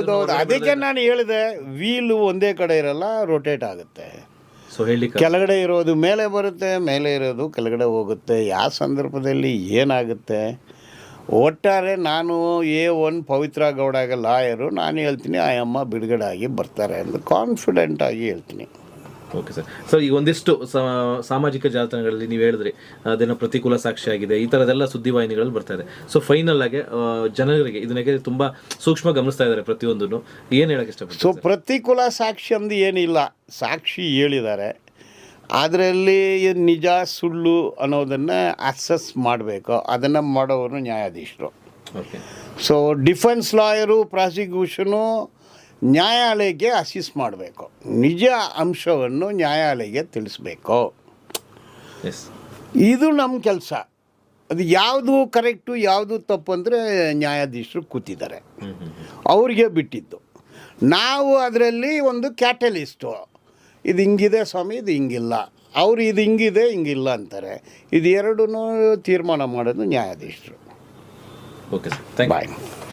ಹೌದೌದು. ಅದಕ್ಕೆ ನಾನು ಹೇಳಿದೆ ವೀಲು ಒಂದೇ ಕಡೆ ಇರಲ್ಲ ರೊಟೇಟ್ ಆಗುತ್ತೆ. ಸೊ ಹೇಳಿ ಕೆಳಗಡೆ ಇರೋದು ಮೇಲೆ ಬರುತ್ತೆ ಮೇಲೆ ಇರೋದು ಕೆಳಗಡೆ ಹೋಗುತ್ತೆ. ಯಾವ ಸಂದರ್ಭದಲ್ಲಿ ಏನಾಗುತ್ತೆ? ಒಟ್ಟಾರೆ ನಾನು ಎ ಒನ್ ಪವಿತ್ರ ಗೌಡಾಗ ಲಾಯರು ನಾನು ಹೇಳ್ತೀನಿ ಆ ಅಮ್ಮ ಬಿಡುಗಡೆ ಆಗಿ ಬರ್ತಾರೆ ಅಂತ ಕಾನ್ಫಿಡೆಂಟ್ ಆಗಿ ಹೇಳ್ತೀನಿ. ಓಕೆ ಸರ್ ಸರ್ ಈಗ ಒಂದಿಷ್ಟು ಸಾಮಾಜಿಕ ಜಾಲತಾಣಗಳಲ್ಲಿ ನೀವು ಹೇಳಿದ್ರಿ ಅದನ್ನ ಪ್ರತಿಕೂಲ ಸಾಕ್ಷಿ ಆಗಿದೆ ಈ ಥರದೆಲ್ಲ ಸುದ್ದಿವಾಹಿನಿಗಳಲ್ಲಿ ಬರ್ತಾ ಇದೆ. ಸೊ ಫೈನಲ್ ಆಗಿ ಜನರಿಗೆ ಇದನ್ನಕ್ಕೆ ತುಂಬ ಸೂಕ್ಷ್ಮ ಗಮನಿಸ್ತಾ ಇದ್ದಾರೆ ಪ್ರತಿಯೊಂದನ್ನು. ಏನು ಹೇಳಕ್ಕೆ ಇಷ್ಟಪಡ್ತೀನಿ ಸೊ ಪ್ರತಿಕೂಲ ಸಾಕ್ಷಿ ಅಂದು ಏನಿಲ್ಲ. ಸಾಕ್ಷಿ ಹೇಳಿದ್ದಾರೆ. ಅದರಲ್ಲಿ ನಿಜ ಸುಳ್ಳು ಅನ್ನೋದನ್ನು ಅಸೆಸ್ ಮಾಡಬೇಕು. ಅದನ್ನು ಮಾಡೋರು ನ್ಯಾಯಾಧೀಶರು. Okay so defence lawyer prosecution ನ್ಯಾಯಾಲಯಕ್ಕೆ ಅಸಿಸ್ಟ್ ಮಾಡಬೇಕು. ನಿಜ ಅಂಶವನ್ನು ನ್ಯಾಯಾಲಯಕ್ಕೆ ತಿಳಿಸ್ಬೇಕು. ಇದು ನಮ್ಮ ಕೆಲಸ. ಅದು ಯಾವುದು ಕರೆಕ್ಟು ಯಾವುದು ತಪ್ಪು ಅಂದರೆ ನ್ಯಾಯಾಧೀಶರು ಕೂತಿದ್ದಾರೆ. ಅವ್ರಿಗೆ ಬಿಟ್ಟಿದ್ದು. ನಾವು ಅದರಲ್ಲಿ ಒಂದು ಕ್ಯಾಟಲಿಸ್ಟು. ಇದು ಹಿಂಗಿದೆ ಸ್ವಾಮಿ ಇದು ಹಿಂಗಿಲ್ಲ. ಅವರು ಇದು ಹಿಂಗಿದೆ ಹಿಂಗಿಲ್ಲ ಅಂತಾರೆ. ಇದು ಎರಡೂ ತೀರ್ಮಾನ ಮಾಡೋದು ನ್ಯಾಯಾಧೀಶರು. Okay sir thank you bye